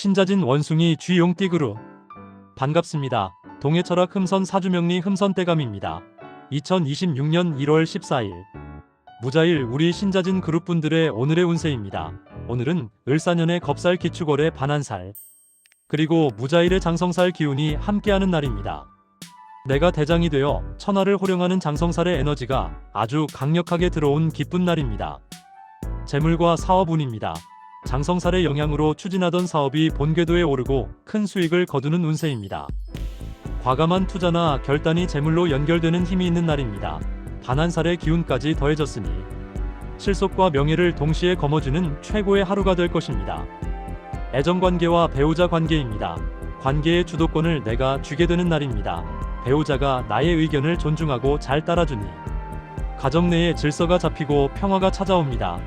신자진 원숭이 쥐용띠 그룹 반갑습니다. 동해철학 흠선 사주명리 흠선대감입니다. 2026년 1월 14일 무자일 우리 신자진 그룹분들의 오늘의 운세입니다. 오늘은 을사년의 겁살 기축월의 반한살 그리고 무자일의 장성살 기운이 함께하는 날입니다. 내가 대장이 되어 천하를 호령하는 장성살의 에너지가 아주 강력하게 들어온 기쁜 날입니다. 재물과 사업운입니다. 장성살의 영향으로 추진하던 사업이 본궤도에 오르고 큰 수익을 거두는 운세입니다. 과감한 투자나 결단이 재물로 연결되는 힘이 있는 날입니다. 반한살의 기운까지 더해졌으니 실속과 명예를 동시에 거머쥐는 최고의 하루가 될 것입니다. 애정관계와 배우자 관계입니다. 관계의 주도권을 내가 쥐게 되는 날입니다. 배우자가 나의 의견을 존중하고 잘 따라주니 가정 내에 질서가 잡히고 평화가 찾아옵니다.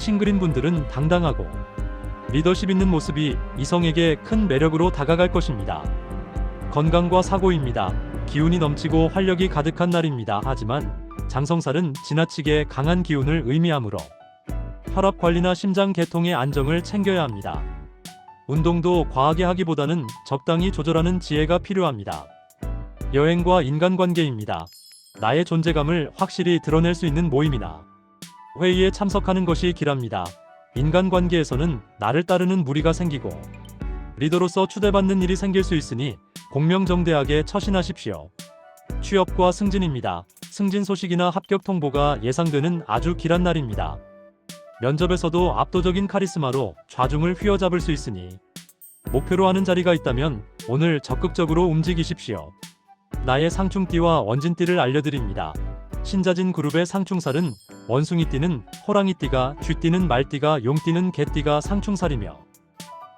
싱글인 분들은 당당하고 리더십 있는 모습이 이성에게 큰 매력으로 다가갈 것입니다. 건강과 사고입니다. 기운이 넘치고 활력이 가득한 날입니다. 하지만 장성살은 지나치게 강한 기운을 의미하므로 혈압 관리나 심장 개통의 안정을 챙겨야 합니다. 운동도 과하게 하기보다는 적당히 조절하는 지혜가 필요합니다. 여행과 인간관계입니다. 나의 존재감을 확실히 드러낼 수 있는 모임이나 회의에 참석하는 것이 길합니다. 인간관계에서는 나를 따르는 무리가 생기고 리더로서 추대받는 일이 생길 수 있으니 공명정대하게 처신하십시오. 취업과 승진입니다. 승진 소식이나 합격 통보가 예상되는 아주 길한 날입니다. 면접에서도 압도적인 카리스마로 좌중을 휘어잡을 수 있으니 목표로 하는 자리가 있다면 오늘 적극적으로 움직이십시오. 나의 상충띠와 원진띠를 알려드립니다. 신자진 그룹의 상충살은 원숭이띠는 호랑이띠가, 쥐띠는 말띠가, 용띠는 개띠가 상충살이며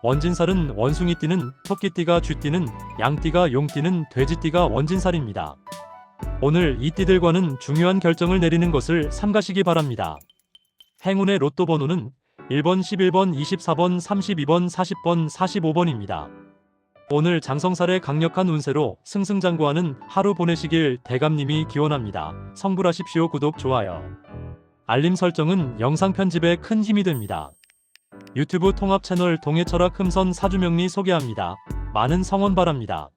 원진살은 원숭이띠는 토끼띠가, 쥐띠는 양띠가, 용띠는 돼지띠가 원진살입니다. 오늘 이 띠들과는 중요한 결정을 내리는 것을 삼가시기 바랍니다. 행운의 로또 번호는 1번, 11번, 24번, 32번, 40번, 45번입니다. 오늘 장성살의 강력한 운세로 승승장구하는 하루 보내시길 대감님이 기원합니다. 성불하십시오. 구독, 좋아요. 알림 설정은 영상 편집에 큰 힘이 됩니다. 유튜브 통합 채널 동해철학 흠선 사주명리 소개합니다. 많은 성원 바랍니다.